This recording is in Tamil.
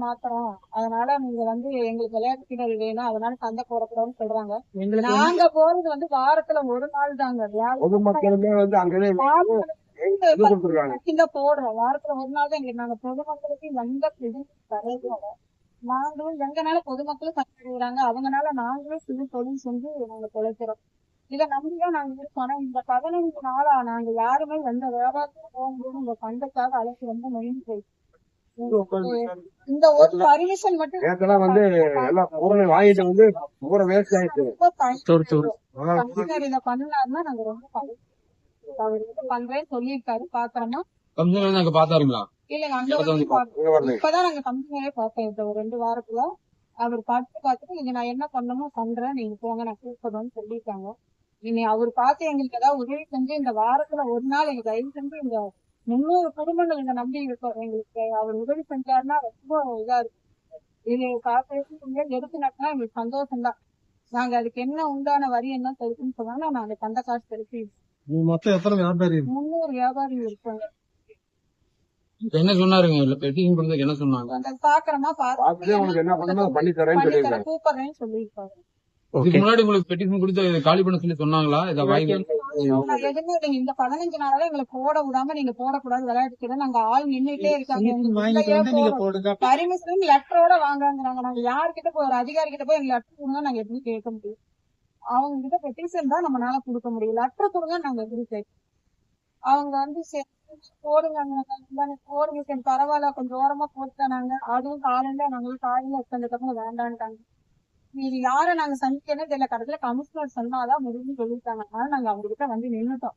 மாத்துறோம் அதனால நீங்க வந்து எங்களுக்கு விளையாட்டு திடல் வேணும். அதனால சந்தை போடக்கூடாதுன்னு சொல்றாங்க. நாங்க போறது வந்து வாரத்துல ஒரு நாள் தாங்க. போடுறோம். வாரத்துல ஒரு நாள் தான் எங்களுக்கு நாங்க பொதுமக்களுக்கு எந்த கிடையாது நாங்களும் எங்கனால பொதுமக்களும் கஷ்டப்படுறாங்க அவங்கனால நாங்களும் சிறு தொழில் செஞ்சு நாங்க பிழைக்கிறோம் இதை நம்பிதான் நாங்க இருக்கோம் ஆனா இந்த பதினஞ்சு நாளா நாங்க யாருமே எந்த வியாபாரத்துக்கும் போகும்போது இந்த சந்தைக்காக அழைச்சி ரொம்ப மெயின் போயிடுச்சு இந்த ஒரு பர்மிஷன் மட்டும் நேத்தெல்லாம் வந்து வாங்கிட்டு பூரா வேஸ்ட் ஆயிடுச்சு இதை நாங்க ரொம்ப பண்றேன்னு சொல்லியிருக்காரு பாக்குறோமா கம்மியா வந்து அங்க பாத்தாருங்களா இல்ல இப்பதான் நாங்க கம்பெனியே பார்த்தோம் இந்த ஒரு ரெண்டு வாரத்துல. அவர் பார்த்து பார்த்துட்டு இங்க நான் என்ன பண்ணணுமோ பண்றேன் நீங்க போங்க நான் கூப்பிடுறேன்னு சொல்லியிருக்காங்க. இனி அவர் பார்த்து எங்களுக்கு ஏதாவது உதவி செஞ்சு இந்த வாரத்துல ஒரு நாள் எங்களுக்கு தயவு செஞ்சு இந்த முன்னூறு குடும்பங்கள் இங்க நம்பி இருக்கோம் எங்களுக்கு அவர் உதவி செஞ்சாருன்னா ரொம்ப இதா இருக்கு இது கார்பரேஷன் எடுத்து நட்டினா எங்களுக்கு சந்தோஷம் தான் நாங்க அதுக்கு என்ன உண்டான வரி என்ன தெரியுதுன்னு சொன்னாலும் நாங்க தந்த காசு தெரிஞ்சு மொத்தம் எத்தனை வியாபாரி முன்னூறு வியாபாரிகள் இருக்காங்க. என்ன சொன்னாருங்க? இல்ல பெட்டிஷன் பண்ணதுக்கு என்ன சொன்னாங்க? பார்த்துட்டு உனக்கு என்ன பண்ணணுமோ? பண்ணி தரேன்னு கூப்பிடுறேன்னு சொல்லியிருக்காங்க முன்னாடி உங்களுக்கு பெட்டிஷன் கொடுத்து இதை காலி பண்ண சொல்லி சொன்னாங்களா? இதை வாங்கி எதுவுமே இந்த பதினஞ்சு நாளால எங்களை போட விடாம நீங்க போடக்கூடாது. விளையாட்டுக்கு நாங்க ஆள் நின்னுட்டே இருக்காங்க. பரிமிஷன் லெட்டரோட வாங்குறாங்க. நாங்க யார்கிட்ட போய் ஒரு அதிகாரி கிட்ட போய் லெட்டர் கொடுங்க நாங்க எப்படி கேட்க முடியும் அவங்க கிட்ட பெட்டிஷன் தான் நம்மளால கொடுக்க முடியும். லெட்டர் கொடுங்க நாங்க எப்படி கேட்க அவங்க வந்து போடுங்க போடுங்க. பரவாயில்ல. கொஞ்சம் ஓரமா போட்டுட்டாங்க அதுவும் காலையில நாங்களும் காலையில உட்காந்துட்டப்போ வேண்டான்ட்டாங்க. இது யார நாங்க சந்திக்கணும் தெரியல. கடைசியில கமிஷனர் சொன்னாதான் முடியும்னு சொல்லிட்டாங்க அதனால நாங்க அவங்க கிட்ட வந்து நின்னுட்டோம்.